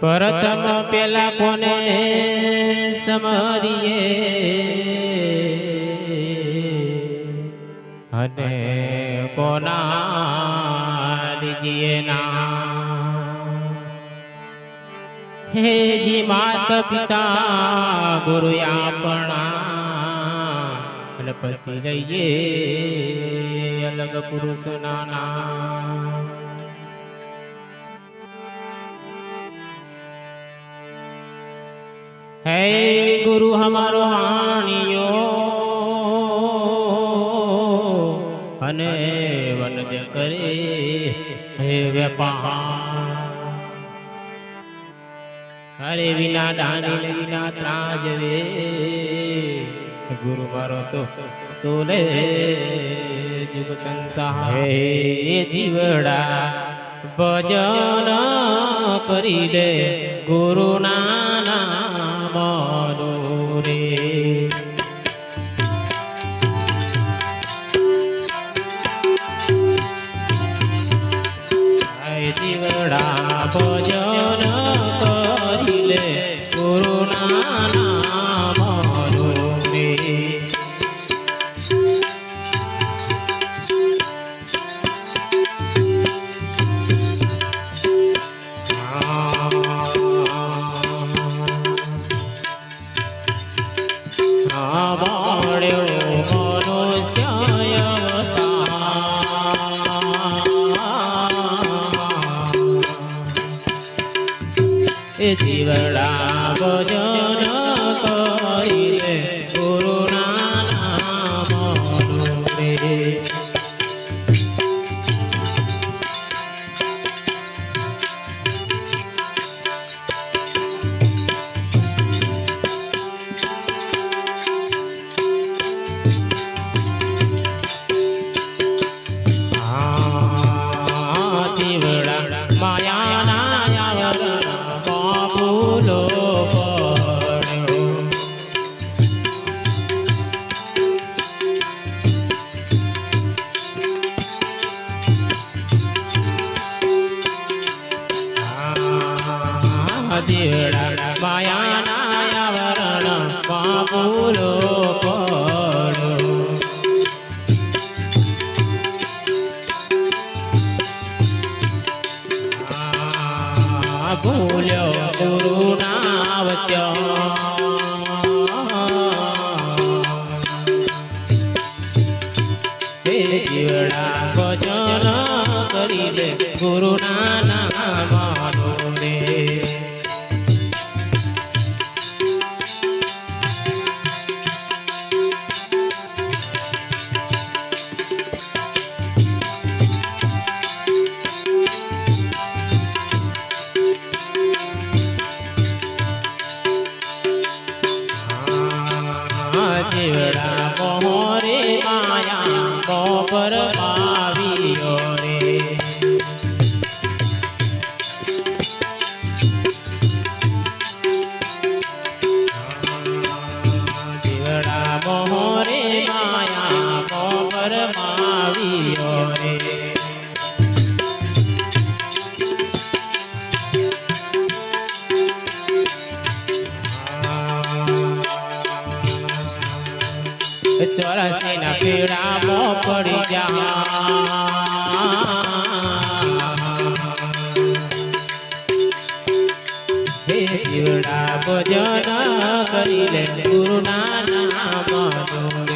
પ્રથમ પેલા કોને સમરીએ? અને કોના લીજીએ ના હે જી માત પિતા ગુરુ આપણા? અને પછી લઈએ અલગ પુરુષ નાના. હે ગુરુ હમારો વાણિયો અને વનજ કરે હે વેપાર. અરે વિના દાની વિના ત્રાજ રે ગુરુ મારો તો તોલે જુગ સંસાર. હે જીવડા, ભજન કરી દે ગુરુ એ જીવડા ભજન જીવડા માયાના આવરણ બાબુલો પડ્યો ભૂલ્યો ગુરુ ના ચોરાસી ના પીડા મો પડી જા ભજન કરી લે ગુરુ નામ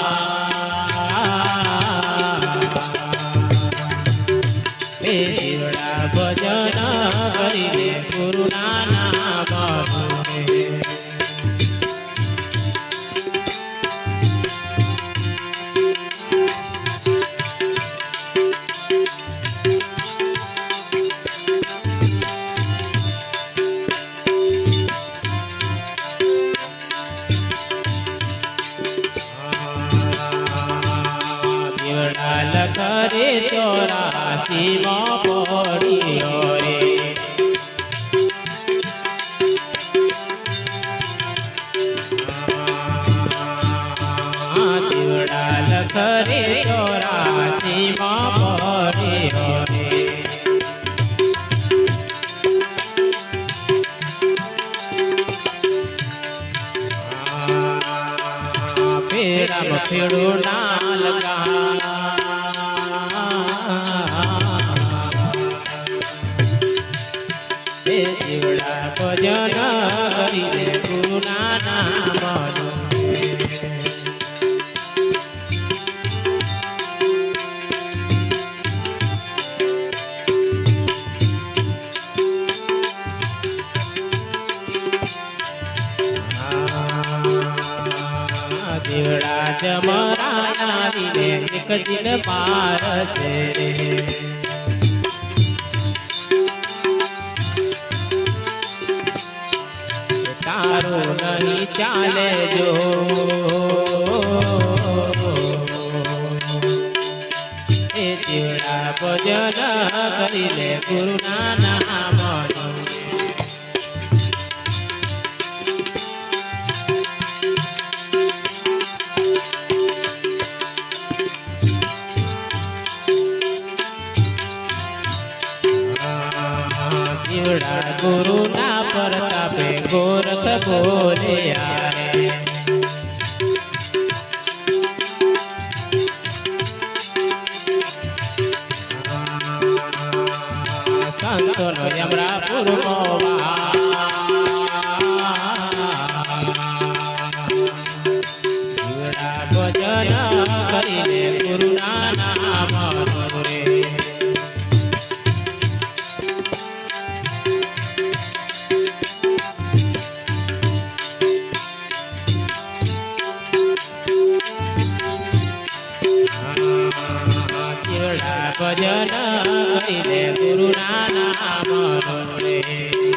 લખરે ચોરાસી માં પડ્યો રે દીવડા લખરે ચોરાસી માં પડ્યો રે ફેરામ ફેડો ના ભજન કરીને ગુરુના નામ દીવડા જમરાયાવીને એક દિન પારસે રે. નહીં ચાલે જો. એ જીવડા ભજન કરી લે ગુરુના નામ જીવડા ગુરુના પ્રતાપે ગોરખ બોલ્યા. રે સંતોનો યમરા ભજન કરીને ભજન કરીને ગુરુના નામ રે